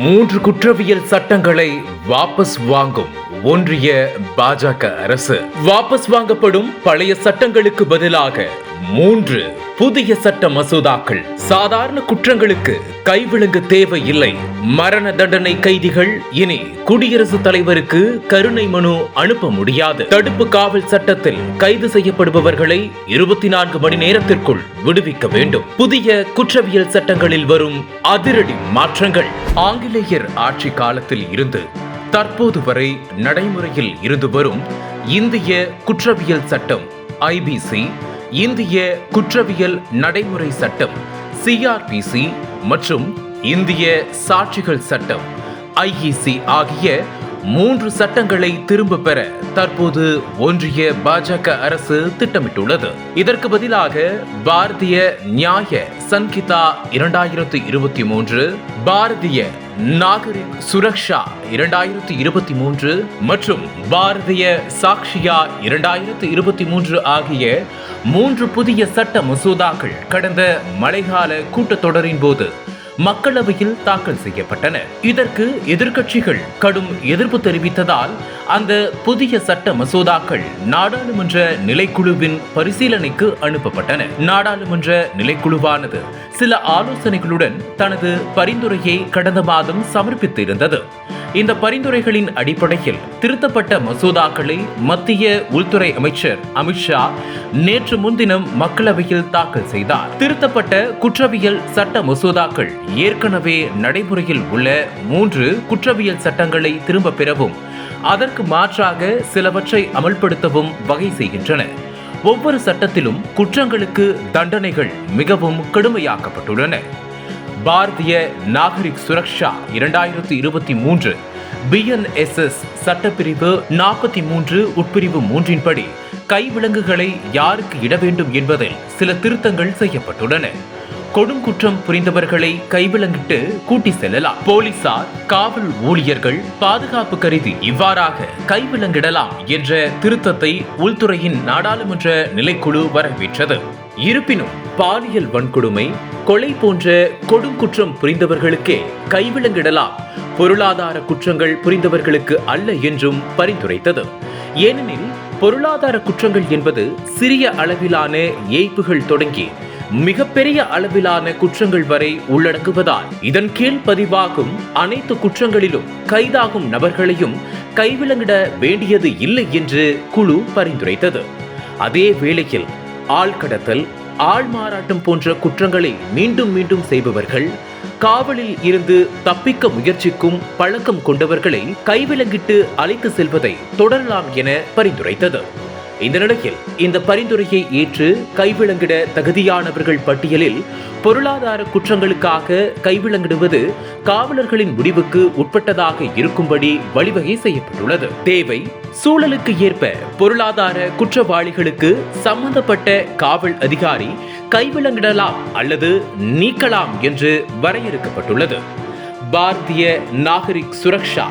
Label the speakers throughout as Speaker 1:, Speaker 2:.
Speaker 1: மூன்று குற்றவியல் சட்டங்களை வாபஸ் வாங்கும் ஒன்றிய பாஜக அரசு. வாபஸ் வாங்கப்படும் பழைய சட்டங்களுக்கு பதிலாக மூன்று புதிய சட்ட மசோதாக்கள். சாதாரண குற்றங்களுக்கு கைவிலங்கு தேவையில்லை. மரண தண்டனை கைதிகள் இனி குடியரசுத் தலைவருக்கு கருணை மனு அனுப்ப முடியாது. தடுப்பு காவல் சட்டத்தில் கைது செய்யப்படுபவர்களை இருபத்தி நான்கு மணி நேரத்திற்குள் விடுவிக்க வேண்டும். புதிய குற்றவியல் சட்டங்களில் வரும் அதிரடி மாற்றங்கள். ஆங்கிலேயர் ஆட்சி காலத்தில் இருந்து தற்போது வரை நடைமுறையில் இருந்து வரும் இந்திய குற்றவியல் சட்டம் ஐபிசி இந்திய குற்றவியல் நடைமுறை சட்டம் சிஆர்பிசி மற்றும் இந்திய சாட்சிகள் சட்டம் ஐஇசி ஆகிய மூன்று சட்டங்களை திரும்ப பெற தற்போது ஒன்றிய பாஜக அரசு திட்டமிட்டுள்ளது. இதற்கு பதிலாக பாரதிய நியாய சன்கிதா இரண்டாயிரத்து இருபத்தி மூன்று பாரதிய நாகரிக் சுரக்ஷா இரண்டாயிரத்தி இருபத்தி மூன்று மற்றும் பாரதிய சாக்ஷியா இரண்டாயிரத்தி இருபத்தி மூன்று ஆகிய மூன்று புதிய சட்ட மசோதாக்கள் கடந்த மழைக்கால கூட்டத்தொடரின் போது மக்களவையில் தாக்கல் செய்யப்பட்டன. இதற்கு எதிர்க்கட்சிகள் கடும் எதிர்ப்பு தெரிவித்ததால் அந்த புதிய சட்ட மசோதாக்கள் நாடாளுமன்ற நிலைக்குழுவின் பரிசீலனைக்கு அனுப்பப்பட்டன. நாடாளுமன்ற நிலைக்குழுவானது சில ஆலோசனைகளுடன் தனது பரிந்துரையை கடந்த மாதம் சமர்ப்பித்திருந்தது. இந்த பரிந்துரைகளின் அடிப்படையில் திருத்தப்பட்ட மசோதாக்களை மத்திய உள்துறை அமைச்சர் அமித்ஷா நேற்று முன்தினம் மக்களவையில் தாக்கல் செய்தார். திருத்தப்பட்ட குற்றவியல் சட்ட மசோதாக்கள் ஏற்கனவே நடைமுறையில் உள்ள மூன்று குற்றவியல் சட்டங்களை திரும்ப பெறவும் அதற்கு மாற்றாக சிலவற்றை அமல்படுத்தவும் வகை செய்கின்றன. ஒவ்வொரு சட்டத்திலும் குற்றங்களுக்கு தண்டனைகள் மிகவும் கடுமையாக்கப்பட்டுள்ளன. பாரதிய நாகரிக் சுரக்ஷா இரண்டாயிரத்தி இருபத்தி மூன்று பிஎன்எஸ்எஸ் சட்டப்பிரிவு நாற்பத்தி மூன்று உட்பிரிவு மூன்றின்படி கைவிலங்குகளை யாருக்கு இட வேண்டும் என்பதில் சில திருத்தங்கள் செய்யப்பட்டுள்ளன. கொடுங்குற்றம் புரிந்தவர்களை கைவிலங்கிட்டு கூட்டி செல்லலாம். போலீசார் காவல் ஊழியர்கள் பாதுகாப்பு கருதி இவ்வாறாக கைவிலங்கிடலாம் என்ற திருத்தத்தை உள்துறையின் நாடாளுமன்ற நிலைக்குழு வரவேற்றது. இருப்பினும் பாலியல் வன்கொடுமை கொலை போன்ற கொடுங்குற்றம் புரிந்தவர்களுக்கே கைவிலங்கிடலாம் பொருளாதார குற்றங்கள் புரிந்தவர்களுக்கு அல்ல என்றும் பரிந்துரைத்தது. ஏனெனில் பொருளாதார குற்றங்கள் என்பது சிறிய அளவிலான ஏய்ப்புகள் தொடங்கி மிகப்பெரிய அளவிலான குற்றங்கள் வரை உள்ளடங்குவதால் இதன் கீழ் பதிவாகும் அனைத்து குற்றங்களிலும் கைதாகும் நபர்களையும் கைவிலங்கிட வேண்டியது இல்லை என்று குழு பரிந்துரைத்தது. அதே வேளையில் ஆள்கடத்தல் ஆள் மாறாட்டம் போன்ற குற்றங்களை மீண்டும் மீண்டும் செய்பவர்கள் காவலில் இருந்து தப்பிக்க முயற்சிக்கும் பழக்கம் கொண்டவர்களை கைவிலங்கிட்டு அழைத்து செல்வதை தொடரலாம் என பரிந்துரைத்தது. இந்த நிலையில் இந்த பரிந்துரையை ஏற்று கைவிலங்கிட தகுதியானவர்கள் பட்டியலில் பொருளாதார குற்றங்களுக்காக கைவிலங்கிடுவது காவலர்களின் முடிவுக்கு உட்பட்டதாக இருக்கும்படி வழிவகை செய்யப்பட்டுள்ளது. தேவை சூழலுக்கு ஏற்ப பொருளாதார குற்றவாளிகளுக்கு சம்பந்தப்பட்ட காவல் அதிகாரி கைவிலங்கிடலாம் அல்லது நீக்கலாம் என்று வரையறுக்கப்பட்டுள்ளது. பாரதிய நாகரிக் சுரக்ஷா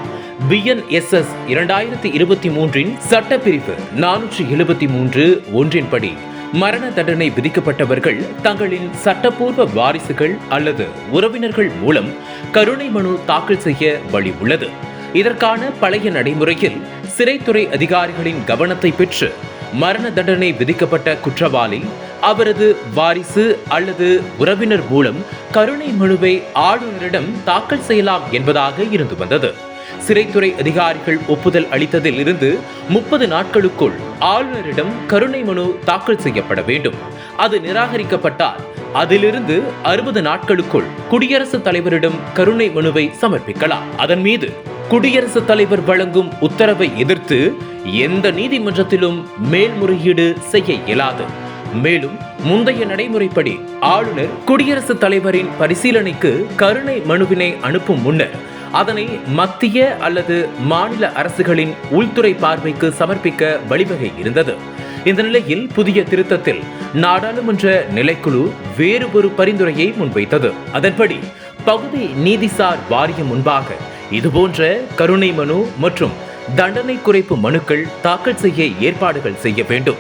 Speaker 1: பிஎன்எஸ்எஸ் இரண்டாயிரத்தி இருபத்தி மூன்றின் சட்டப்பிரிவு நானூற்றி எழுபத்தி மூன்று ஒன்றின்படி மரண தண்டனை விதிக்கப்பட்டவர்கள் தங்களின் சட்டப்பூர்வ வாரிசுகள் அல்லது உறவினர்கள் மூலம் கருணை மனு தாக்கல் செய்ய வழி உள்ளது. இதற்கான பழைய நடைமுறையில் சிறைத்துறை அதிகாரிகளின் கவனத்தை பெற்று மரண தண்டனை விதிக்கப்பட்ட குற்றவாளி அவரது வாரிசு அல்லது உறவினர் மூலம் கருணை மனுவை ஆளுநரிடம் தாக்கல் செய்யலாம் என்பதாக இருந்து வந்தது. சிறைத்துறை அதிகாரிகள் ஒப்புதல் அளித்ததில் இருந்து முப்பது நாட்களுக்குள் ஆளுநரிடம் கருணை மனு தாக்கல் செய்யப்பட வேண்டும். அது நிராகரிக்கப்பட்டால் அதிலிருந்து அறுபது நாட்களுக்குள் குடியரசுத் தலைவரிடம் கருணை மனுவை சமர்ப்பிக்கலாம். அதன் மீது குடியரசுத் தலைவர் வழங்கும் உத்தரவை எதிர்த்து எந்த நீதிமன்றத்திலும் மேல்முறையீடு செய்ய இயலாது. மேலும் முந்தைய நடைமுறைப்படி ஆளுநர் குடியரசுத் தலைவரின் பரிசீலனைக்கு கருணை மனுவினை அனுப்பும் முன்னர் அதனை மத்திய அல்லது மாநில அரசுகளின் உள்துறை பார்வைக்கு சமர்ப்பிக்க வழிவகை இருந்தது. இந்த நிலையில் புதிய திருத்தத்தில் நாடாளுமன்ற நிலைக்குழு வேறு ஒரு பரிந்துரையை முன்வைத்தது. அதன்படி பகுதி நீதிசார் வாரியம் முன்பாக இதுபோன்ற கருணை மனு மற்றும் தண்டனை குறைப்பு மனுக்கள் தாக்கல் செய்ய ஏற்பாடுகள் செய்ய வேண்டும்.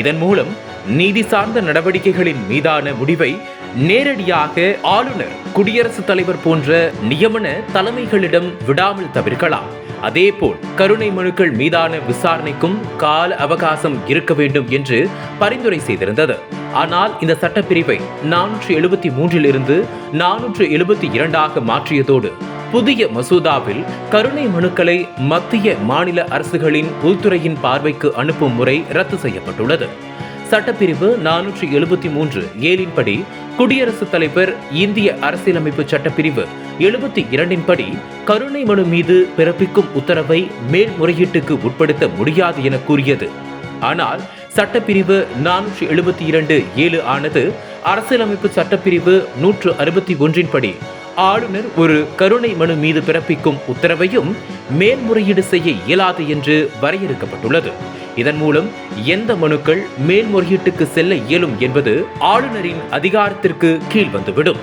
Speaker 1: இதன் மூலம் நீதி சார்ந்த நடவடிக்கைகளின் மீதான முடிவை நேரடியாக ஆளுநர் குடியரசுத் தலைவர் போன்ற நியமன தலைமைகளிடம் விடாமல் தவிர்க்கலாம். அதேபோல் கருணை மனுக்கள் மீதான விசாரணைக்கும் கால அவகாசம் இருக்க வேண்டும் என்று பரிந்துரை செய்திருந்தது. ஆனால் இந்த சட்டப்பிரிவை நானூற்று எழுபத்தி மூன்றிலிருந்து நானூற்று எழுபத்தி இரண்டாக மாற்றியதோடு புதிய மசோதாவில் கருணை மனுக்களை மத்திய மாநில அரசுகளின் உள்துறையின் பார்வைக்கு அனுப்பும் முறை ரத்து செய்யப்பட்டுள்ளது. சட்டப்பிரிவு நானூற்றி எழுபத்தி மூன்று ஏழின்படி குடியரசுத் தலைவர் இந்திய அரசியலமைப்பு சட்டப்பிரிவு எழுபத்தி இரண்டின்படி கருணை மனு மீது பிறப்பிக்கும் உத்தரவை மேல்முறையீட்டுக்கு உட்படுத்த முடியாது என கூறியது. ஆனால் சட்டப்பிரிவு நானூற்றி எழுபத்தி இரண்டு ஏழு ஆனது அரசியலமைப்பு சட்டப்பிரிவு நூற்று அறுபத்தி ஒன்றின்படி ஆளுநர் ஒரு கருணை மனு மீது பிறப்பிக்கும் உத்தரவையும் மேல்முறையீடு செய்ய இயலாது என்று வரையறுக்கப்பட்டுள்ளது. இதன் மூலம் எந்த மனுக்கள் மேல்முறையீட்டுக்கு செல்ல இயலும் என்பது ஆளுநரின் அதிகாரத்திற்கு கீழ் வந்துவிடும்.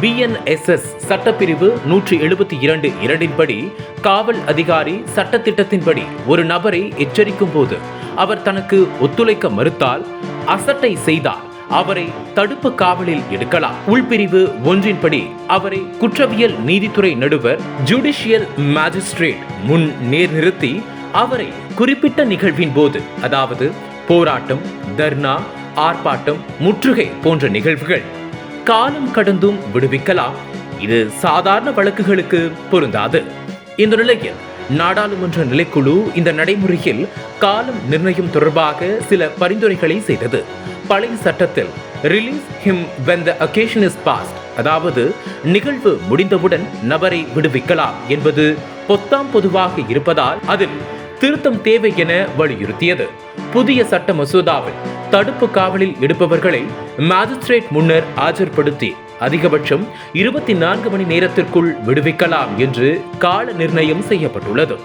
Speaker 1: பிஎன்எஸ்எஸ் சட்டப்பிரிவு நூற்றி எழுபத்தி இரண்டு இரண்டின்படி காவல் அதிகாரி சட்டத்திட்டத்தின்படி ஒரு நபரை எச்சரிக்கும் போது அவர் தனக்கு ஒத்துழைக்க மறுத்தால் அசட்டை செய்தால் அவரை தடுப்பு காவலில் எடுக்கலாம். உள்பிரிவு ஒன்றின்படி அவரை குற்றவியல் நீதித்துறை நடுவர் ஜுடிஷியல் மேஜிஸ்ட்ரேட் முன் நேர் நிறுத்தி அவரை குறிப்பிட்ட நிகழ்வின் போது அதாவது போராட்டம் தர்ணா ஆர்ப்பாட்டம் முற்றுகை போன்ற நிகழ்வுகள் காலம் கடந்தும் விடுவிக்கலாம். இது சாதாரண வழக்குகளுக்கு பொருந்தாது. இந்த நிலையில் நாடாளுமன்ற நிலைக்குழு இந்த நடைமுறையில் காலம் நிர்ணயம் தொடர்பாக சில பரிந்துரைகளை செய்தது. பழைய சட்டத்தில் release him when the occasion is past அதாவது நிகழ்வு முடிந்தவுடன் நபரை விடுவிக்கலாம் என்பது பொத்தாம் பொதுவாக இருப்பதால் அதில் திருத்தம் தேவை என வலியுறுத்தியது. புதிய சட்ட மசோதாவில் தடுப்பு காவலில் எடுப்பவர்களை மாஜிஸ்ட்ரேட் முன்னர் ஆஜர்படுத்தி அதிகபட்சம் இருபத்தி நான்கு மணி நேரத்திற்குள் விடுவிக்கலாம் என்று கால நிர்ணயம் செய்யப்பட்டுள்ளது.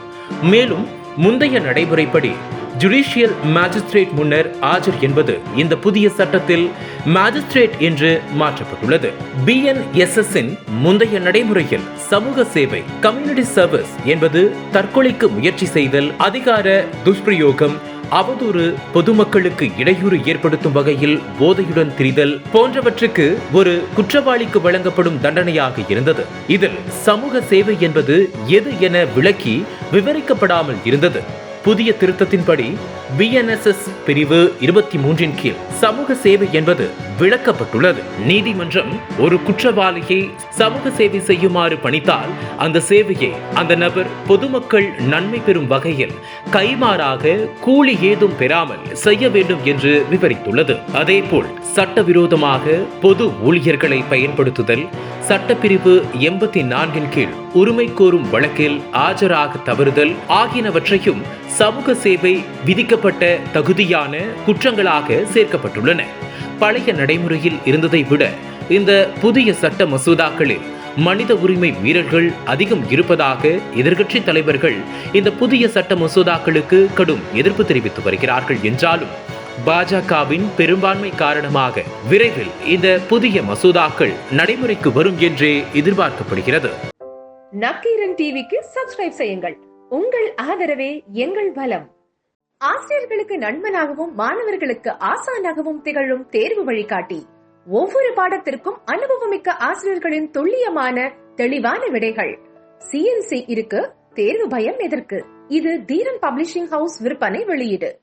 Speaker 1: மேலும் முந்தைய நடைமுறைப்படி ஜுடிஷியல் மேஜிஸ்ட்ரேட் முன்னர் ஆஜர் என்பது இந்த புதிய சட்டத்தில் மேஜிஸ்ட்ரேட் என்று மாற்றப்பட்டுள்ளது. பிஎன்எஸ்எஸ் இன் முந்தைய நடைமுறையில் சமூக சேவை கம்யூனிட்டி சர்வீஸ் என்பது தற்கொலைக்கு முயற்சி செய்தல் அதிகார துஷ்பிரயோகம் அவதூறு பொதுமக்களுக்கு இடையூறு ஏற்படுத்தும் வகையில் போதையுடன் திரிதல் போன்றவற்றுக்கு ஒரு குற்றவாளிக்கு வழங்கப்படும் தண்டனையாக இருந்தது. இதில் சமூக சேவை என்பது எது என விளக்கி விவரிக்கப்படாமல் இருந்தது. புதிய திருத்தத்தின்படி பிஎன்எஸ்எஸ் பிரிவு இருபத்தி மூன்றின் கீழ் சமூக சேவை என்பது விளக்கப்பட்டுள்ளது. நீதிமன்றம் ஒரு குற்றவாளியை சமூக சேவை செய்யுமாறு பணித்தால் அந்த சேவையை அந்த நபர் பொதுமக்கள் நன்மை பெறும் வகையில் கைமாறாக கூலி ஏதும் பெறாமல் செய்ய வேண்டும் என்று விவரித்துள்ளது. அதேபோல் சட்டவிரோதமாக பொது ஊழியர்களை பயன்படுத்துதல் சட்டப்பிரிவு எண்பத்தி நான்கின் கீழ் உரிமை கோரும் வழக்கில் ஆஜராக தவறுதல் ஆகியனவற்றையும் சமூக சேவை விதிக்கப்பட்ட தகுதியான குற்றங்களாக சேர்க்கப்பட்டுள்ளன. பழைய நடைமுறையில் இருந்ததை விட இந்த புதிய சட்ட மசோதாக்களில் மனித உரிமை மீறல்கள் அதிகம் இருப்பதாக எதிர்கட்சி தலைவர்கள் இந்த புதிய சட்ட மசோதாக்களுக்கு கடும் எதிர்ப்பு தெரிவித்து வருகிறார்கள் என்றாலும் பாஜகவின் பெரும்பான்மை காரணமாக விரைவில் இந்த புதிய மசோதாக்கள் நடைமுறைக்கு வரும் என்றே எதிர்பார்க்கப்படுகிறது.
Speaker 2: நக்கீரன் டிவிக்கு சப்ஸ்கிரைப் செய்யுங்கள். உங்கள் ஆதரவே எங்கள் பலம் ஆசிரியர்களுக்கு நண்பனாகவும் மாணவர்களுக்கு ஆசானாகவும் திகழும் தேர்வு வழிகாட்டி. ஒவ்வொரு பாடத்திற்கும் அனுபவமிக்க ஆசிரியர்களின் துல்லியமான தெளிவான விடைகள். சிஎன்சி இருக்கு தேர்வு பயம் எதற்கு? இது தீரன் பப்ளிஷிங் ஹவுஸ் விற்பனை வெளியீடு.